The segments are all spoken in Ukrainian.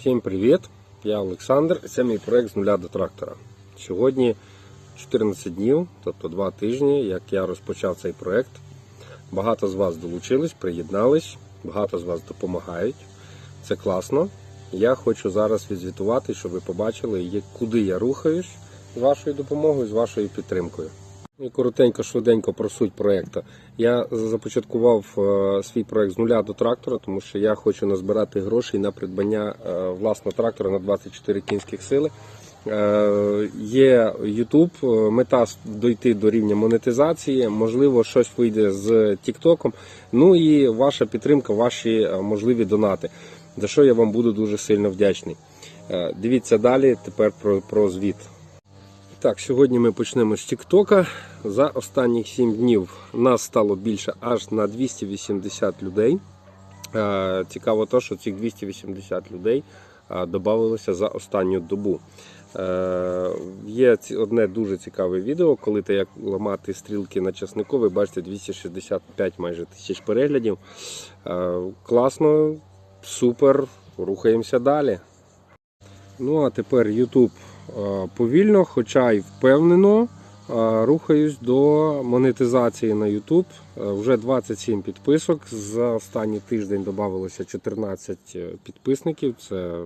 Всім привіт! Я Олександр. Це мій проект з нуля до трактора. Сьогодні 14 днів, тобто 2 тижні, як я розпочав цей проект. Багато з вас долучились, приєднались, багато з вас допомагають. Це класно. Я хочу зараз відзвітувати, щоб ви побачили, куди я рухаюсь з вашою допомогою, з вашою підтримкою. Ну І коротенько, швиденько про суть проекту. Я започаткував е, свій проект з нуля до трактора, тому що я хочу назбирати грошей на придбання е, власного трактора на 24 кінських сили. Е, Є YouTube, мета дойти до рівня монетизації, можливо, щось вийде з Тіктоком. Ну і ваша підтримка, ваші можливі донати, за що я вам буду дуже сильно вдячний. Дивіться далі тепер про, про звіт. Так, сьогодні ми почнемо з Тіктока. За останні 7 днів нас стало більше аж на 280 людей. Е, Цікаво те, що цих 280 людей е, додавалося за останню добу. Е, Є одне дуже цікаве відео, коли ти як ламати стрілки на часнику, ви бачите 265 майже тисяч переглядів. Класно, супер, рухаємося далі. Ну а тепер YouTube повільно, хоча й впевнено, е, рухаюсь до монетизації на YouTube. Е, Вже 27 підписок. За останній тиждень додавалося 14 підписників. Це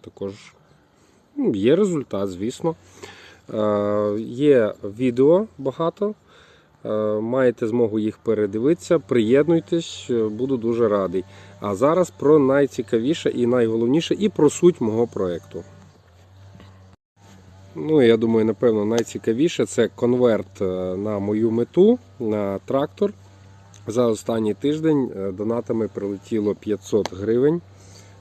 також ну, є результат, звісно. Е, Є відео багато. Е, Маєте змогу їх передивитися, приєднуйтесь, е, буду дуже радий. А зараз про найцікавіше і найголовніше, і про суть мого проєкту. Ну, я думаю, напевно, найцікавіше це конверт е, на мою мету на трактор. За останній тиждень е, донатами прилетіло 500 гривень.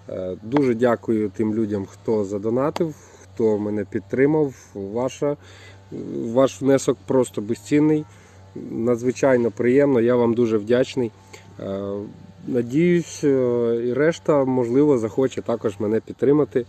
Е, Дуже дякую тим людям, хто задонатив, хто мене підтримав. Ваша, ваш внесок просто безцінний. Надзвичайно приємно, я вам дуже вдячний. Надіюсь, і решта, можливо, захоче також мене підтримати.